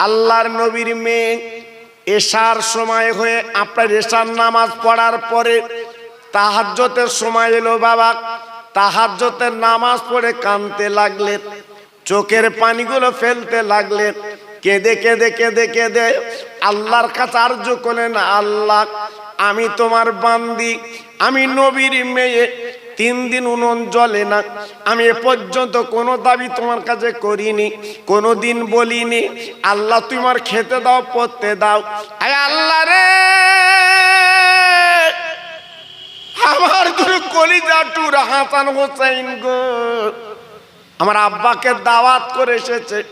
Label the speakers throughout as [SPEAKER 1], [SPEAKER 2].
[SPEAKER 1] আল্লাহর নবীর মেয়ে এশার সময় হয়ে আপনার এশার নামাজ পড়ার পরে তাহাজ্জতের সময় এলো বাবা। তাহাজ্জতের নামাজ পড়ে কানতে লাগলেন, চোখের পানিগুলো ফেলতে লাগলেন। কেঁদে কেঁদে কেঁদে কেঁদে আল্লাহর কাছে আর্য করলেন, আল্লাহ, আমি তোমার বান্দি, আমি নবীর মেয়ে তিন দিন উনুন জ্বলে না। আমি এ পর্যন্ত কোনো দাবি তোমার কাছে করিনি, কোনো দিন বলিনি। আল্লাহ তোমার খেতে দাও পড়তে দাও। আয় আল্লাহ রে! আমার দুটো কলিজা টুর, হাসান হোসেন গো। আমার আব্বাকে দাওয়াত করে এসেছে।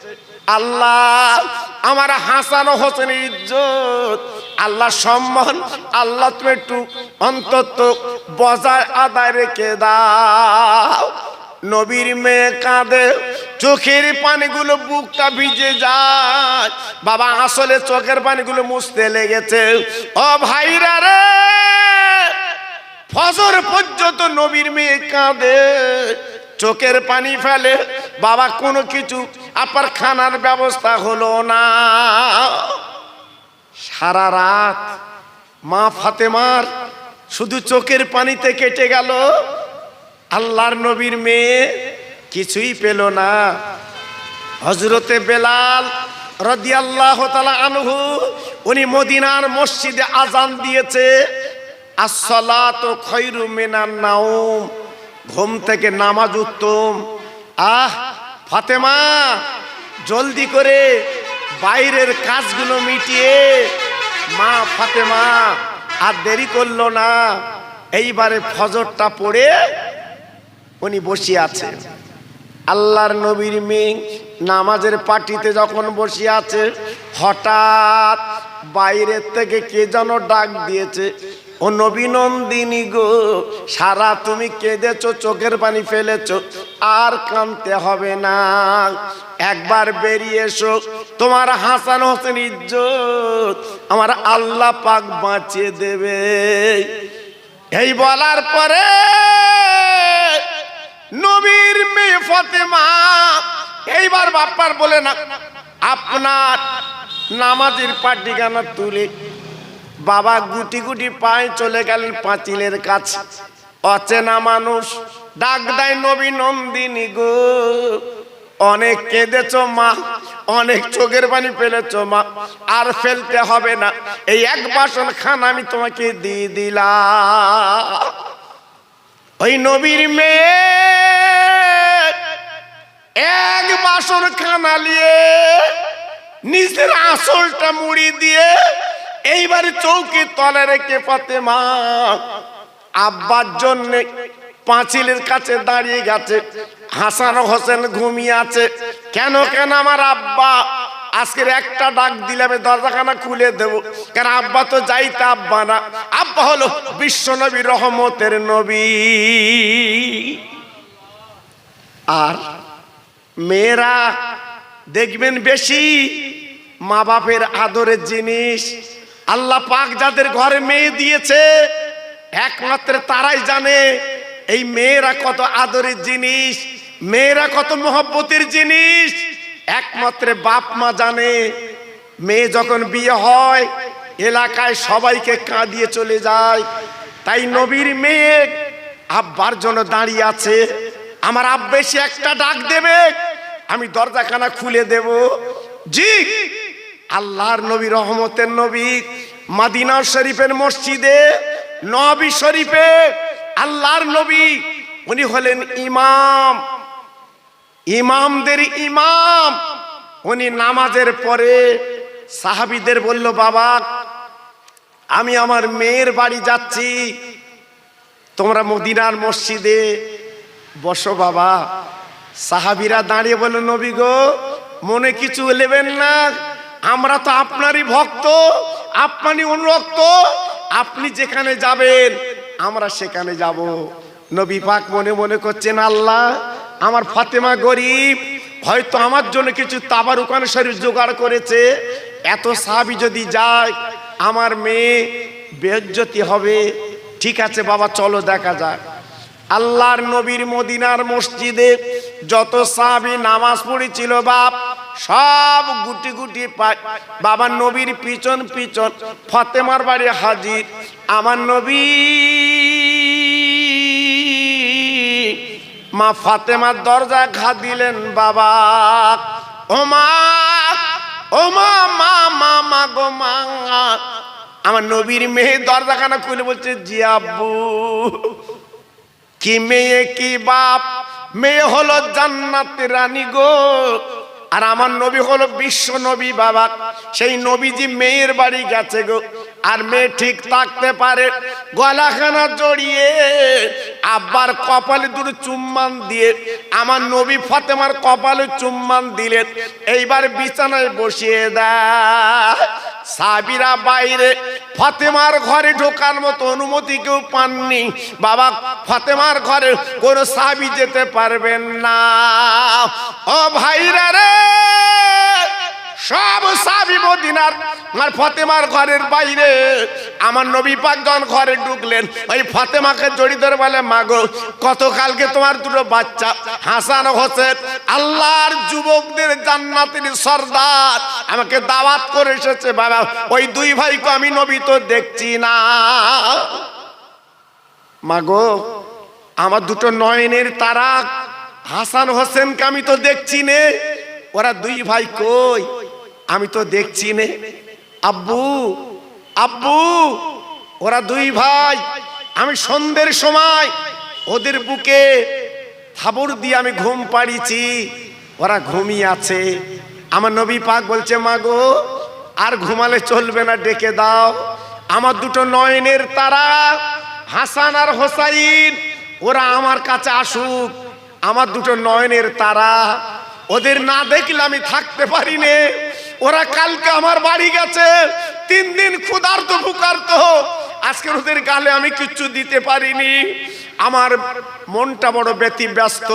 [SPEAKER 1] আল্লাহ, আমার হাসান হোসেন ইজ্জত। আল্লাহ সম্মান, আল্লাহ তুমি একটু অন্তত বজায় আদায় রেখে দাও। নবীর মেয়ে কাঁদে, চোখের পানিগুলো বুকটা ভিজে যায়। বাবা, আসলে চোখের পানিগুলো মুছতে লেগেছে। ও ভাইরা রে, ফজর পর্যন্ত নবীর মেয়ে কাঁদে। চোখের পানি ফেলে, বাবা, কোনো কিছু আপার খানার ব্যবস্থা হলো না। সারা রাত মা ফাতেমার শুধু চোখের পানিতে কেটে গেল। আল্লাহর নবীর মেয়ে কিছুই পেল না। হজরতে বেলাল রদিয়াল্লাহ তালা আনহু, উনি মদিনার মসজিদে আজান দিয়েছে। আসসালাত খৈরু মিনান নাউম ঘুম থেকে নামাজ উত্তম। আহ, ফাতেমা, জলদি করে বাইরের কাজগুলো মিটিয়ে মা ফাতেমা আর দেরি করল না। এইবারে ফজরটা পড়ে উনি বসে আছে। আল্লাহর নবীর মেয়ে নামাজের পার্টিতে যখন বসে আছে, হঠাৎ বাইরের থেকে কে যেন ডাক দিয়েছে। ও নবীনন্দিনী গো, সারা তুমি কেঁদেছো, চোখের পানি ফেলেছো, আর কানতে হবে না। একবার বেরিয়ে এসো, তোমার হাসান হোসেন ইজ্জত আমার আল্লাহ পাক বাঁচিয়ে দেবে। এই বলার পরে নবীর মেয়ে ফতেমা, এইবার বাপ্পার বলে না, আপনার নামাজের পাটিখানা তুলে বাবা গুটি গুটি পায়ে চলে গেলেন পাঁচিলের কাছে। অচেনা মানুষ ডাক দেয়, নবী নন্দিনী গো, অনেক কেঁদেছ মা, অনেক চোখের পানি ফেলেছ মা, আর ফেলতে হবে না। এই এক বাসন খান আমি তোমাকে দিয়ে দিলাম। ওই নবীর মেয়ে এক বাসন খানা নিয়ে নিজের আসলটা মুড়ি দিয়ে এইবার চৌকি তলে রেখে পাতে মা আব্বার জন্য পাঁচিলের কাছে দাঁড়িয়ে গেছে। হাসান হোসেন ঘুমিয়ে আছে। কেন কেন আমার আব্বা? আজকের একটা ডাক দিলে আমি দরজাখানা খুলে দেব। কেন, আব্বা তো যাইতে আব্বা না। আব্বা হলো বিশ্ব নবী রহমতের নবী। আর মেয়েরা দেখবেন বেশি মা বাপের আদরের জিনিস আল্লাহ পাক যাদের ঘরে মেয়ে দিয়েছে, একমাত্র তারাই জানে এই মেয়েরা কত আদরের জিনিস, মেয়েরা কত মহব্বতের জিনিস। একমাত্র বাপ মা জানে, মেয়ে যখন বিয়ে হয়, এলাকায় সবাইকে কাঁদিয়ে চলে যায়। তাই নবীর মেয়ে আব্বার জন্য দাঁড়িয়ে আছে। আমার আব্বেসে একটা ডাক দেবে, আমি দরজাখানা খুলে দেব। জি। আল্লাহর নবী, রহমতের নবী, মাদিনা শরীফের মসজিদে, নবী শরীফে আল্লাহর নবী, উনি হলেন ইমাম। ইমামদের ইমাম। উনি নামাজের পরে সাহাবিদের বলল, বাবা, আমি আমার মেয়ের বাড়ি যাচ্ছি। তোমরা মদিনার মসজিদে বসো, বাবা। সাহাবিরা দাঁড়িয়ে বলল, নবী গো, মনে কিছু নেবেন না? আমরা তো আপনারই ভক্ত, আপনারই অনুরক্ত, আপনি যেখানে যাবেন, আমরা সেখানে যাব। নবী পাক মনে মনে করছেন, আল্লাহ, আমার ফাতেমা গরিব, হয়তো আমার জন্য কিছু তাবার উকান শরীর জোগাড় করেছে। এত সাহাবি যদি যায়, আমার মেয়ে বেজ্জতি হবে। ঠিক আছে বাবা, চলো দেখা যাক। আল্লাহর নবীর মদিনার মসজিদে যত সাহাবি নামাজ পড়েছিল বাপ, সব গুটি গুটি পায় বাবা নবীর পিছন পিছন ফতেমার বাড়ি হাজির। আমার নবী মা ফাতেমার দরজা ঘা দিলেন, বাবা, ও মা ও মা মা মা গো মা। আমার নবীর মেয়ে দরজাখানা খুলে বলছে, জি আব্বু। কি মেয়ে, কি বাপ? মেয়ে হলো জান্নাতের রানী গো। আর আমার নবী হলো বিশ্ব নবী বাবা। সেই নবীজি মেয়ের বাড়ি গেছে গো। আর মেয়ে ঠিক থাকতে পারে। গলাখানা জড়িয়ে আব্বার কপালে দুটো চুম্মান দিয়ে আমার নবী ফতেমার কপালে চুম্মান দিলেন। এইবার বিছানায় বসিয়ে দেয় সাবিরা বাইরে, ফতেমার ঘরে ঢোকার মতো অনুমতি কেউ পাননি। বাবা, ফতেমার ঘরে কোনো সাবি যেতে পারবেন না। ও ভাইরা রে! সব সাবি মদিনার, আমার ফতেমার ঘরের বাইরে। আমার নবী পাকজন ঘরে ঢুকলেন, ওই ফতেমাকে জড়ি ধরে বলে, মাগো কতকালকে তোমার দুটো বাচ্চা, হাসান হোসেন, আল্লাহর যুবকদের জান্নাতের সর্দার, আমাকে দাওয়াত করে এসেছে, বাবা। ওই দুই ভাইকে আমি নবী তো দেখছি না। মাগো, আমার দুটো নয়নের তারা হাসান হোসেনকে আমি তো দেখছি নে। ওরা দুই ভাই কই? আমি তো দেখছি নে। আব্বু আব্বু, ওরা দুই ভাই, আমি সন্ধ্যের সময় ওদের বুকে থাবর দিয়ে আমি ঘুম পাড়িছি ওরা ঘুমিয়ে আছে। আমার নবী পাক বলছে, মা গো, আর ঘুমালে চলবে না, ডেকে দাও। আমার দুটো নয়নের তারা, হাসান আর হোসাইন, ওরা আমার কাছে আসুক। আমার দুটো নয়নের তারা, ওদের না দেখলে আমি থাকতে পারি নে। ওরা কালকে আমার বাড়ি গেছে। তিন দিন ক্ষুধার্ত ফুকার্ত আজকে ওদের গালে আমি কিচ্ছু দিতে পারিনি। আমার মনটা বড় ব্যতি ব্যস্ত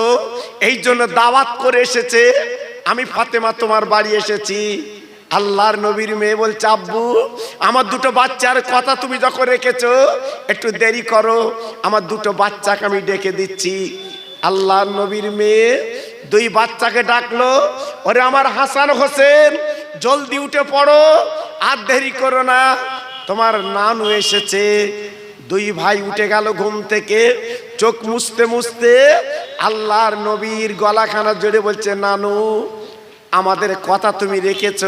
[SPEAKER 1] এই জন্য দাওয়াত করে এসেছে। আমি ফাতেমা তোমার বাড়ি এসেছি। আল্লাহর নবীর মেয়ে বলছে, আব্বু, আমার দুটো বাচ্চার কথা তুমি যখন রেখেছো, একটু দেরি করো। আমার দুটো বাচ্চাকে আমি ডেকে দিচ্ছি। আল্লাহর নবীর মেয়ে দুই বাচ্চাকে ডাকলো, ওরে আমার হাসান হোসেন, জলদি উঠে পড়ো, আর দেরি করো না। তোমার নানু এসেছে। দুই ভাই উঠে গেল ঘুম থেকে, চোখ মুছতে মুছতে আল্লাহর নবীর গলাখানা জড়ে বলছে, নানু, আমাদের কথা তুমি রেখেছ,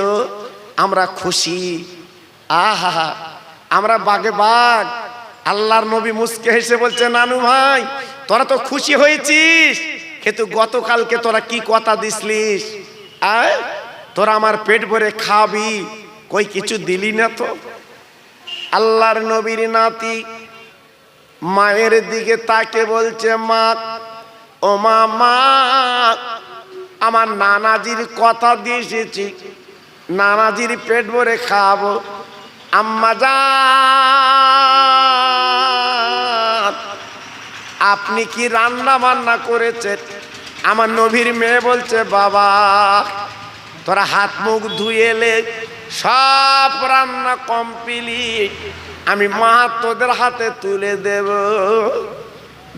[SPEAKER 1] আমরা খুশি। আহা, আমরা বাগে বাঘ আল্লাহর নবী মুসকে হেসে বলছে, নানু ভাই, তোরা তো খুশি হয়েছিস। কিন্তু গতকালকে তোরা কি কথা দিসলিস আয়, তোরা আমার পেট ভরে খাবি। কই, কিছু দিলি না তো? আল্লাহর নবীর নাতি মায়ের দিকে তাকে বলছে, মা, ও মা মা, আমার নানাজির কথা দিয়ে এসেছি নানাজির পেট ভরে খাব। আম্মা যান আপনি কি রান্না বান্না করেছেন? আমার নবীর মেয়ে বলছে, বাবা, তোরা হাত মুখ ধুয়ে এলে সব রান্না কমপ্লিট। আমি মা তোদের হাতে তুলে দেব।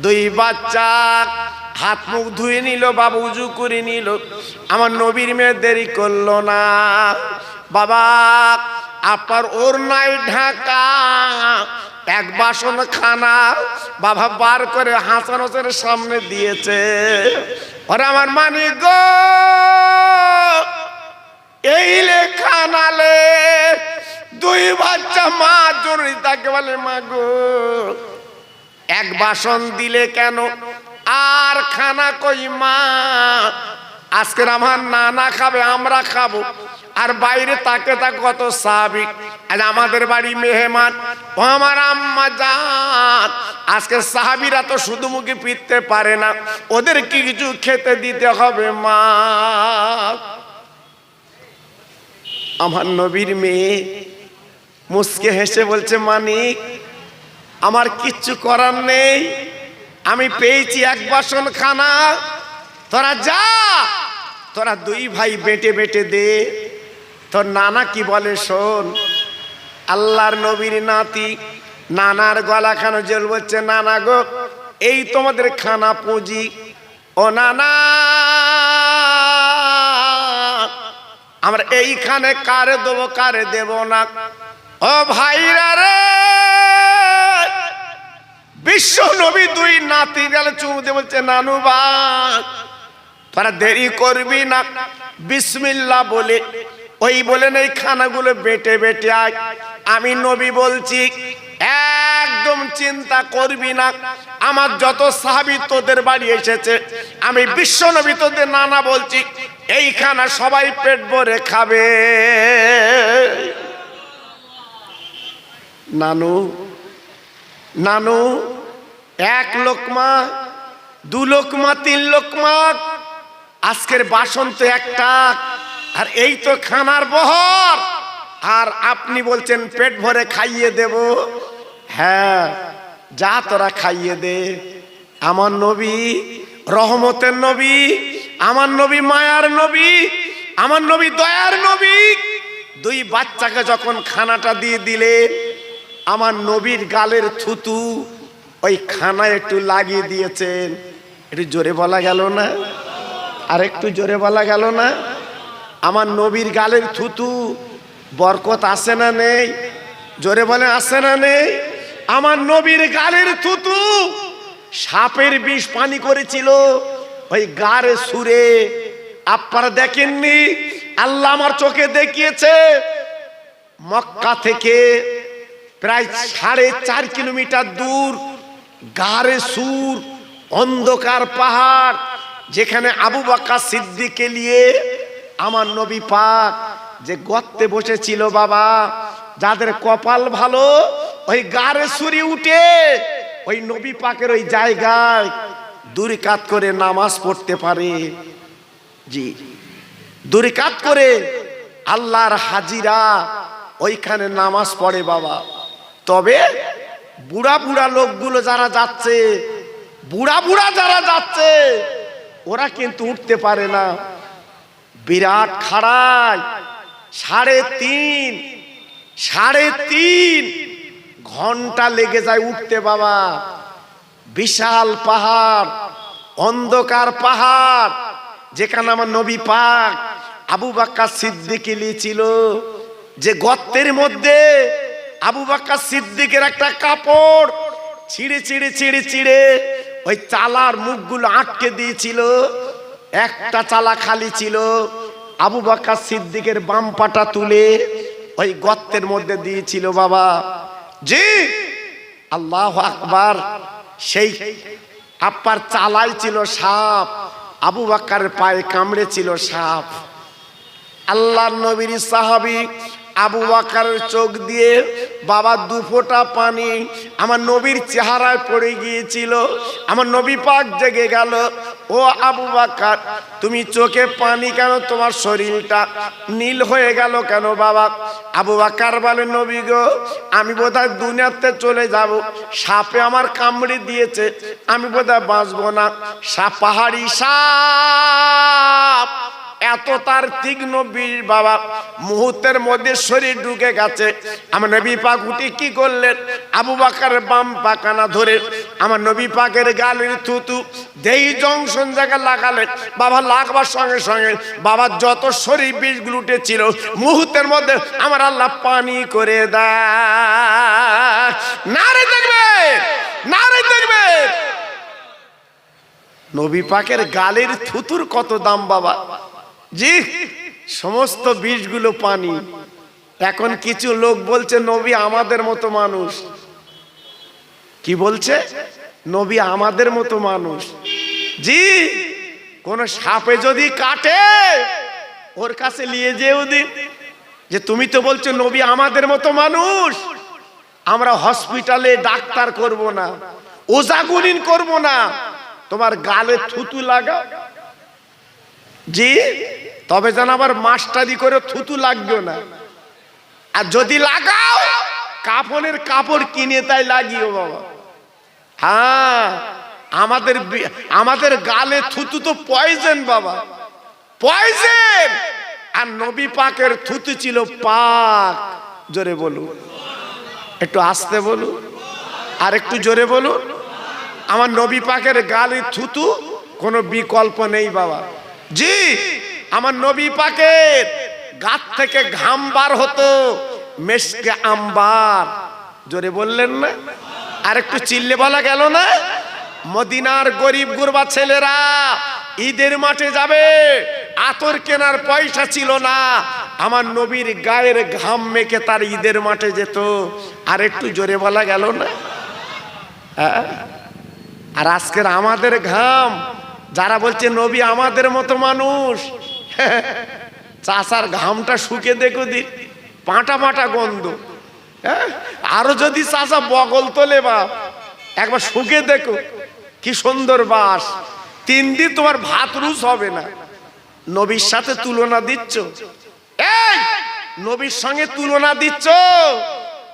[SPEAKER 1] দুই বাচ্চা হাত মুখ ধুয়ে নিল, বাবা উজু করে নিল। আমার নবীর মেয়ে দেরি করল না। বাবা আপনার ওর নাই ঢাকা এক বাসন খানা বাবা বার করে হাসান হোসেনের সামনে দিয়েছে। ওরে আমার মানি গো, এই খানালে দুই বাচ্চা মা জরুরি, তাকে বলে, মা গো, এক বাসন দিলে কেন? আর খানা কই মা? আজকের আমার নানা খাবে, আমরা খাব। আর বাইরে তাকে তা কত স্বাভাবিক আজ আমাদের বাড়ি মেহমান। ও আমার আম্মা যান আজকে সাহাবিরা তো শুধু মুখে ফিরতে পারে না, ওদের কি কিছু খেতে দিতে হবে, মা। আমার নবীর মেয়ে মুসকে হেসে বলছে, মানিক, আমার কিচ্ছু করার নেই, আমি পেয়েছি এক বাসন খানা তোরা যা। তোরা দুই ভাই বেটে বেটে দে। তোর নানা কি বলে শোন। আল্লাহর নবীর নাতি নানার গলা খানো জল বলছে, নানা গো, এই তোমাদের খানা পুঁজি। ও নানা, আমরা এইখানে কারে দেবো, কারে দেব না। ও ভাইরা রে, বিশ্ব নবী দুই নাতি গেলে চুমুতে বলছে, নানু বাগ তোরা দেরি করবি না। বিসমিল্লা বলে। ওই বলেন এই খানাগুলো বেটে বেটে আয়। আমি নবী বলছি, একদম চিন্তা করবি না। আমার যত সাহাবি তোদের বাড়ি এসেছে, আমি বিশ্ব নবী তোদের নানা বলছি এই খানা সবাই পেট ভরে খাবে। নানু নানু, এক লোকমা, দু লোকমা, তিন লোকমা আজকের বাসন তো একটা, আর এই তো খানার বহর। আর আপনি বলছেন, পেট ভরে খাইয়ে দেব। হ্যাঁ যা তোরা খাইয়ে দে। আমার নবী রহমতের নবী, আমার নবী মায়ার নবী, আমার নবী দয়ার নবী। দুই বাচ্চাকে যখন খানাটা দিয়ে দিলে, আমার নবীর গালের থুতু ওই খানায় একটু লাগিয়ে দিয়েছেন। একটু জোরে বলা গেল না? আর একটু জোরে বলা গেল না? আমার নবীর গালের থুতু বরকত আসে না নেই? জোরে বলে আসে না নেই? আমার নবীর গালের থুতু সাপের বিষ পানি করেছিল। ওই গারে সুরে। আপনারা দেখেননি? আল্লাহ আমার চোখে দেখিয়েছে। মক্কা থেকে প্রায় সাড়ে চার কিলোমিটার দূর গারে সুর, অন্ধকার পাহাড় যেখানে আবু বাক্কা সিদ্দিকে নিয়ে আমার নবী পাক যে গর্তে বসেছিল বাবা, যাদের কপাল ভালো, ওই গারে সুরি উঠে ওই নবী পাকের ওই জায়গায় দূরিকাত করে নামাজ পড়তে পারে। জি, দূরিকাত করে আল্লাহর হাজিরা ওইখানে নামাজ পড়ে বাবা। তবে বুড়া বুড়া লোকগুলো যারা যাচ্ছে, বুড়া বুড়া যারা যাচ্ছে ওরা কিন্তু উঠতে পারে না। বিরাট খাড়ায় সাড়ে তিন সাড়ে তিন। ঘণ্টা লেগে যায় উঠতে বাবা। বিশাল পাহাড়, অন্ধকার পাহাড়, যেখানে আমার নবী পাক আবু বাক্কা সিদ্দিকি ছিল যে গর্তের মধ্যে আবু বাক্কা সিদ্দিকের একটা কাপড় ছিঁড়ে ছিঁড়ে ছিঁড়ে ছিঁড়ে ওই চালার মুখগুলো আটকে দিয়েছিল। একটা চালা খালি ছিল। আবু বাক্কা সিদ্দিকের বাম পাটা তুলে ওই গর্তের মধ্যে দিয়েছিল, বাবা। জি, আল্লাহ আকবার। সেই আপার চালাই ছিল সাপ, আবু বাক্কারের পায়ে কামড়ে ছিল সাপ। আল্লাহ নবীর সাহাবি আবু বাকারের চোখ দিয়ে, বাবা, দু ফোঁটা পানি আমার নবীর চেহারায় পড়ে গিয়েছিল। আমার নবী পাক জেগে গেল। ও আবু বাকার, তুমি চোখে পানি কেন? তোমার শরীরটা নীল হয়ে গেল কেন বাবা? আবু বাকার বলে, নবী গো, আমি বোধহয় দুনিয়াতে চলে যাব। সাপে আমার কামড়ে দিয়েছে। আমি বোধহয় বাঁচবো না। সাপ পাহাড়ি সাপ! এত তার তীক্ষ্ণ বীর বাবা, মুহূর্তের মধ্যে শরীর ঢুকে গেছে। আমার নবী পাক উঠে কি করলেন? আবু বাকার বাম পাকানা ধরে আমার নবী পাকের গালের থুতু দেই জংশন জায়গায় লাগালেন। বাবা লাগবার সঙ্গে সঙ্গে বাবার যত শরীর বীজগুলো উঠেছিল মুহূর্তের মধ্যে আমার আল্লাহ পানি করে দেয়। দেখবে নারে দেখবে নবী পাকের গালের থুতুর কত দাম বাবা? জি, সমস্ত বিষগুলো পানি। এখন কিছু লোক বলছে, নবী আমাদের মতো মানুষ। কি বলছে? নবী আমাদের মতো মানুষ। জি, কোন সাপে যদি কাটে, ওর কাছে নিয়ে যেও দিন যে তুমি তো বলছো, নবী আমাদের মতো মানুষ। আমরা হসপিটালে ডাক্তার করব না, ওজাগুলিন করব না। তোমার গালে থুতু লাগা জি? তবে যেন আবার মাস্টারি করে থুতু লাগবে না। আর যদি লাগাও কাপড়ের কাপড় কিনে তাই লাগিও বাবা। হ্যাঁ আমাদের আমাদের গালে থুতু তো পয়জন বাবা। পয়জন আর নবী পাকের থুতু ছিল পাক। জোরে বলুন। একটু আসতে বলুন। আর একটু জোরে বলুন। আমার নবী পাকের গালে থুতু কোনো বিকল্প নেই বাবা। জি, আমার নবী পাকের গাত থেকে ঘাম বার হতো, মেশকে আম্বার। জোরে বললেন না? আর একটু চিল্লে বলা গেল না? মদিনার গরিব গুরবা ছেলেরা ঈদের মাঠে যাবে, আতর কেনার পয়সা ছিল না। আমার নবীর গায়ের ঘাম মেখে তার ঈদের মাঠে যেত। আর একটু জোরে বলা গেল না? হ্যাঁ? আর আজকের আমাদের ঘাম যারা বলছে, নবী আমাদের মতো মানুষ। চাষার ঘামটা শুকে দেখো দি, পাঁটা পাঁটা গন্ধ। হ্যাঁ? আরও যদি চাষা বগল তোলে বা, একবার শুকে দেখো, কি সুন্দর বাস। তিন দিন তোমার ভাত রুচ হবে না। নবীর সাথে তুলনা দিচ্ছ? এই, নবীর সঙ্গে তুলনা দিচ্ছ?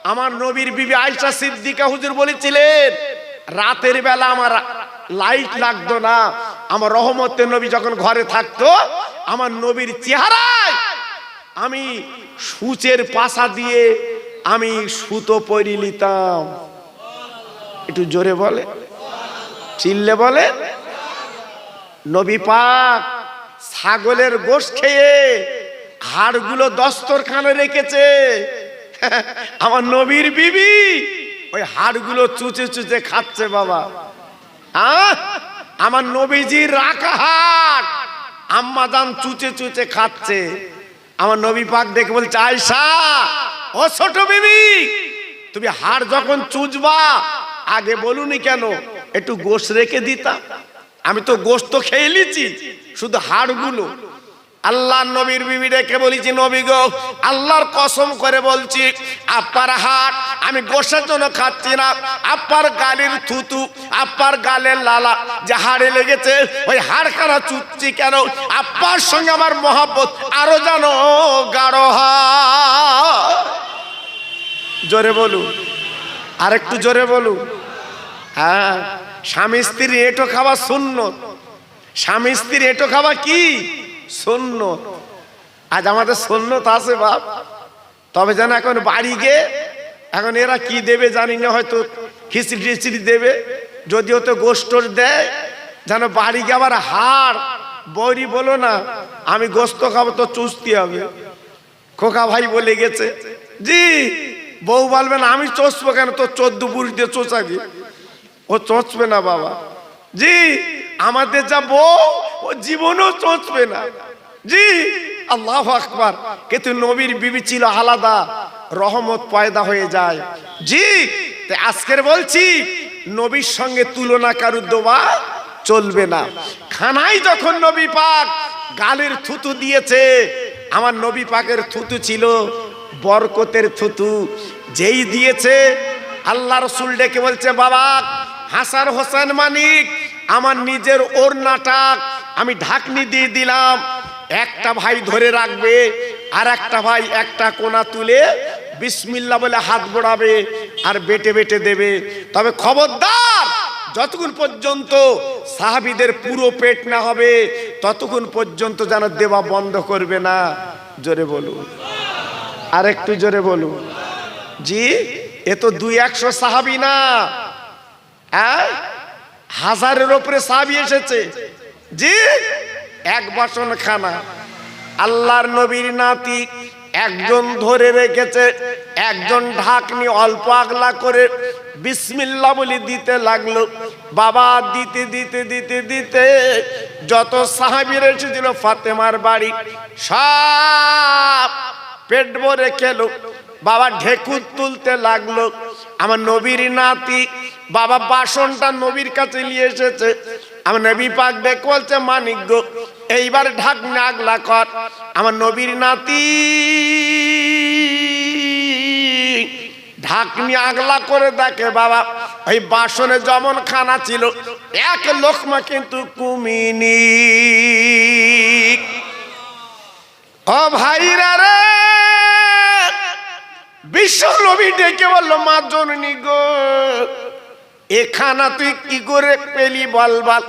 [SPEAKER 1] আমার নবীর বিবি আয়সা সিদ্দিকা হুজুর বলেছিলেন, রাতের বেলা আমার লাইট লাগতো না। আমার রহমতের নবী যখন ঘরে থাকতো, আমার নবীর চেহারায় আমি সূচের পাশা দিয়ে আমি সুতো পরি নিতাম। একটু জোরে বলে, চিল্লে বলে, নবী পাক ছাগলের গোশ খেয়ে হাড়গুলো দস্তরখানে রেখেছে। আমার নবীর বিবি ওই হাড়গুলো চুচে চুচে খাচ্ছে বাবা। আহ? আমার নবীজির রাখা হাট আম্মা দান চুচে চুচে খাচ্ছে। আমার নবী পাক দেখে বলছে আয়সা ও ছোট বিবি, তুমি হাড় যখন চুজবা আগে বলুনি কেন? একটু গোশ রেখে দিতা। আমি তো গোশ তো খেয়ে নিচ্ছি শুধু হাড়গুলো। আল্লাহ নবীর বিবি রেখে বলেছি, নবী গো, আল্লাহর কসম করে বলছি আপার হাট আমি গোসের জন্য খাচ্ছি না। আপ্পার গালের থুতু আপার গালের লালা যে হাড়ে লেগেছে, ওই হাড়খানা চুচ্ছি কেন? আপ্পার সঙ্গে আমার মহাব্বত আরও জানো গাঢ় জোরে বলুন আর একটু জোরে বলুন। হ্যাঁ স্বামী স্ত্রীর এটো খাওয়া শূন্য স্বামী স্ত্রীর এটো খাওয়া কি? শূন্য আজ আমাদের শূন্যত আছে বাপ। তবে যেন এখন বাড়ি গিয়ে এখন এরা কি দেবে জানি না, হয়তো খিচড়ি টিচড়ি দেবে। যদিও তো গোষ্ঠর দেয়, যেন বাড়ি গিয়ে আবার হাড় বৌরি বলো না, আমি গোস্ত খাব তো চুষতে হবে। খোকা ভাই বলে গেছে, জি, বউ বলবেন আমি চষবো কেন? তো চোদ্দ বুড়ি দিয়ে চোষাবি ও চোঁচবে না বাবা। জি, আমাদের যা বউ ও জীবনও চোঁচবে না। জি, আল্লাহ আকবার। কিন্তু নবীর বিবি ছিল আলাদা, রহমত পয়দা হয়ে যায়। জি আজকের বলছি, নবীর সঙ্গে তুলনা কারুর দোবা চলবে না। খানাই যখন নবী পাক গালের থুতু দিয়েছে, আমার নবী পাকের থুতু ছিল বরকতের থুতু। যেই দিয়েছে, আল্লাহ রসুল ডেকে বলছে বাবা হাসান হোসেন মানিক, আমার নিজের ওর নাটাক আমি ঢাকনি দিয়ে দিলাম। একটা ভাই ধরে রাখবে, আর একটা ভাই একটা কোনা তুলে বিসমিল্লা বলে হাত বোড়াবে আর বেটে বেটে দেবে। তবে খবরদার, যতক্ষণ পর্যন্ত সাহাবিদের পুরো পেট না হবে, ততক্ষণ পর্যন্ত যেন দেওয়া বন্ধ করবে না। জোরে বলুন। আর একটু জোরে বলুন। জি, এ তো দুই একশো সাহাবি না। হ্যাঁ? হাজারের ওপরে সাহাবি এসেছে। জি? এক বাসন খানা। আল্লাহর নবীর নাতি একজন ধরে রেখেছে, একজন ঢাকনি অল্প আগলা করে বিসমিল্লা বলি দিতে লাগল। বাবা, দিতে দিতে দিতে দিতে যত সাহাবির এসেছিল, ফাতেমার বাড়ি সব পেট ভরে খেলো। বাবা, ঢেকুর তুলতে লাগল। আমার নবীর নাতি বাবা, বাসনটা নবীর কাছে নিয়ে এসেছে। আমার নবী পাক দেখ বলছে মানিক গো। এইবার ঢাকনা আগলা কর। আমার নবীর নাতি ঢাকনি আগলা করে দেখে বাবা, ওই বাসনে যেমন খানা ছিল। এক লোকমা কিন্তু কুমিনি। ও ভাইরা রে, বিশ্ব নবী ডেকে বলল, মা জননী গো এখানা তুই কি করে পেলি বল বল?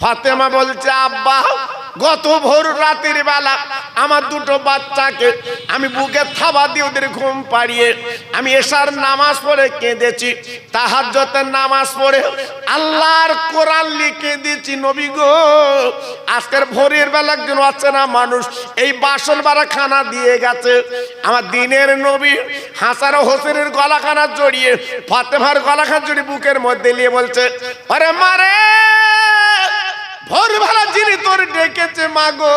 [SPEAKER 1] ফাতেমা বলছে আব্বা গত ভোর রাতের বেলা আমার দুটো বাচ্চাকে আমি বুকে থাবা দিয়ে ওদের ঘুম পাড়িয়ে আমি এশার নামাজ পড়ে কেঁদেছি তাহাজ্জতের নামাজ পড়ে আল্লাহর কোরআন লিখে দিয়েছি, নবী গো। আজকের ভোরের বেলা একজন না মানুষ এই বাসন বাড়া খানা দিয়ে গেছে। আমার দিনের নবী হাসার হোসেনের গলাখানা জড়িয়ে, ফাতেমার গলাখানা জড়িয়ে বুকের মধ্যে নিয়ে বলছে আরে মারে! ভোরবেলা যিনি তোর ডেকেছে মাগো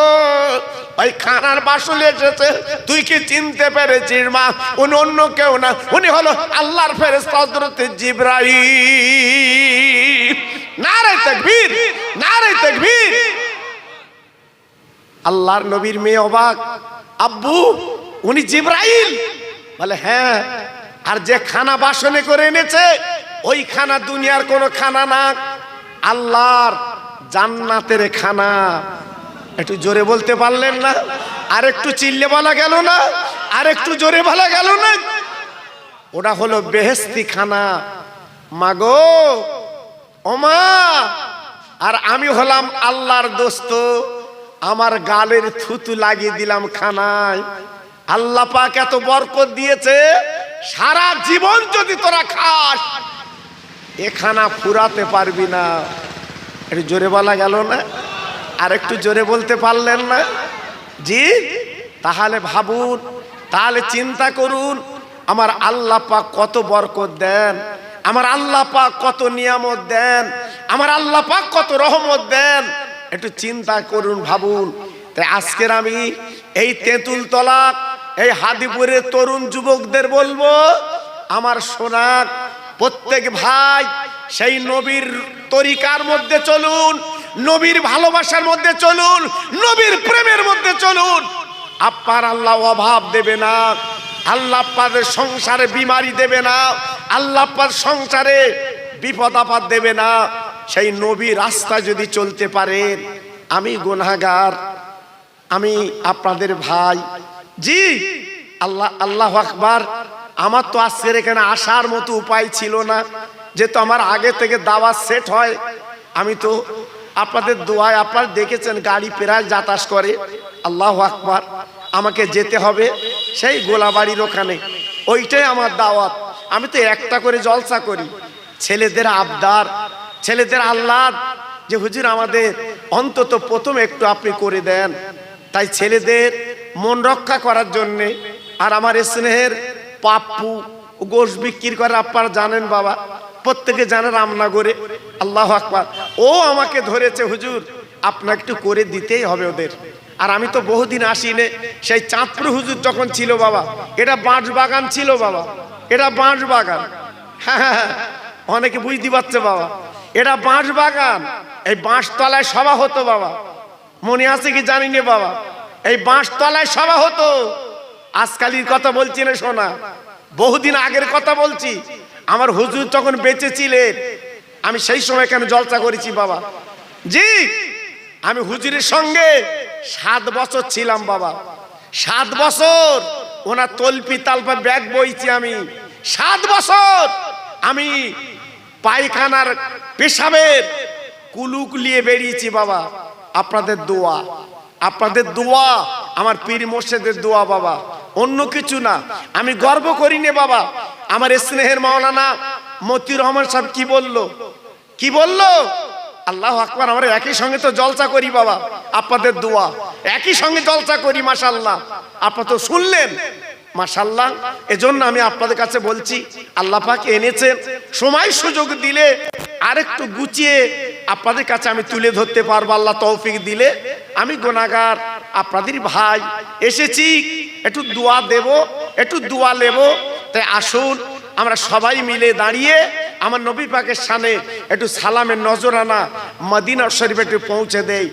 [SPEAKER 1] ওই খানার বাসল এসেছে। তুই কি চিনতে পেরেছিস, মা? উনি অন্য কেউ না। উনি হলো আল্লাহর ফেরেশতা হযরত জিবরাইল। নারে তাকবীর নারে তাকবীর। আল্লাহর নবীর মেয়ে অবাক। আব্বু, উনি জিব্রাইল। বলে হ্যাঁ আর যে খানা বাসনে করে এনেছে ওই খানা দুনিয়ার কোনো খানা না। আল্লাহর জান্নাতের খানা। একটু জোরে বলতে পারলেন না? আর একটু চিল্লে বলা গেল না? আর একটু জোরে বলা গেল না? ওটা হলো বেহেস্তি খানা। মাগো ওমা আর আমি হলাম আল্লাহর দোস্ত। আমার গালের থুতু লাগিয়ে দিলাম খানায়। আল্লাহ পাক এত বরকত দিয়েছে, সারা জীবন যদি তোরা খাস, এ খানা ফুরাতে পারবি না। একটু জোরে বলা গেল না? আর একটু জোরে বলতে পারলেন না? জি, তাহলে ভাবুন, তাহলে চিন্তা করুন, আমার আল্লাহ পাক কত বরকত দেন, আমার আল্লাহ পাক কত নিয়ামত দেন, আমার আল্লাহ পাক কত রহমত দেন। একটু চিন্তা করুন, ভাবুন। তাই আজকের আমি এই তেঁতুল তলা এই হাদিপুরের তরুণ যুবকদের বলব, আমার সোনার প্রত্যেক ভাই সেই নবীর তরিকার মধ্যে চলুন, নবীর ভালোবাসার মধ্যে চলুন, নবীর প্রেমের মধ্যে চলুন। আপনার আল্লাহ অভাব দেবে না, আল্লাহ সংসারে বিমারি দেবে না, আল্লাহ সংসারে বিপদ আপদ দেবে না। সেই নবী রাস্তা যদি চলতে পারেন আমি গুনাগার আমি আপনাদের ভাই। জি, আল্লাহ আল্লাহ আকবার। আমার তো আজকের এখানে আসার মতো উপায় ছিল না। যেহেতু আমার আগে থেকে দাওয়া সেট হয়, আমি তো আপনাদের দোয়ায় আপনার দেখেছেন গাড়ি প্রায় যাতায়াত করে। আল্লাহ আকবার, আমাকে যেতে হবে সেই গোলাবাড়ির ওখানে। ওইটাই আমার দাওয়াত। আমি তো একটা করে জলসা করি। ছেলেদের আবদার, ছেলেদের আহ্লাদ, যে হুজুর আমাদের অন্তত প্রথম একটু আপনি করে দেন। তাই ছেলেদের মন রক্ষা করার জন্যে আর আমার স্নেহের পাপ্পু, গোশ বিক্রি করে আপনারা জানেন বাবা। প্রত্যেকে জানে রামনগরে। আল্লাহ আকবার। ও আমাকে ধরেছে হুজুর আপনাকে একটু করে দিতেই হবে ওদের। আর আমি তো বহুদিন আসিনে সেই চাঁদপুর হুজুর যখন ছিল বাবা এটা বাঁশ বাগান ছিল বাবা এটা বাঁশ বাগান হ্যাঁ হ্যাঁ, হ্যাঁ। অনেকে বুঝতে পারছে বাবা। এটা বাঁশ বাগান এই বাঁশ তলায় সভা হতো বাবা। মনে আছে কি জানি নে বাবা? এই বাঁশ তলায় সভা হতো। আজকালির কথা বলছি না শোনা বহুদিন আগের কথা বলছি। আমার হুজুর তখন বেঁচে ছিলেন আমি সেই সময় কেন জলসা করেছি বাবা? জি, আমি হুজুরের সঙ্গে সাত বছর ছিলাম বাবা। সাত বছর ওনার তলপি তালপা ব্যাগ বইছি আমি। সাত বছর আমি পায়খানার পেশাবের কুলুক নিয়ে বেরিয়েছি বাবা। আপনাদের দোয়া আপনাদের দোয়া, আমার পীর মোর্শেদের দোয়া বাবা। অন্য কিছু না, আমি গর্ব করি নে বাবা। আমার স্নেহের মাওলানা মতি রহমান সাহেব কি বলল? কি বলল? আল্লাহ আকবর, আমরা একই সঙ্গে তো জলসা করি বাবা, আপনাদের দোয়া। একই সঙ্গে জলসা করি মাশাল্লাহ আপনার তো শুনলেন। মাশাল্লাহ এজন্য আমি আপনাদের কাছে বলছি, আল্লাহ পাক এনেছেন। সময় সুযোগ দিলে আরেকটু গুছিয়ে আপনাদের কাছে আমি তুলে ধরতে পারব, আল্লাহ তৌফিক দিলে। আমি গোনাগার আপনাদের ভাই, এসেছি, একটু দোয়া দেব, একটু দোয়া নেব। তাই আসুন, আমরা সবাই মিলে দাঁড়িয়ে আমার নবী পাকের সামনে একটু সালামের নজরানা, মদিনা শরীফ একটু পৌঁছে দেই।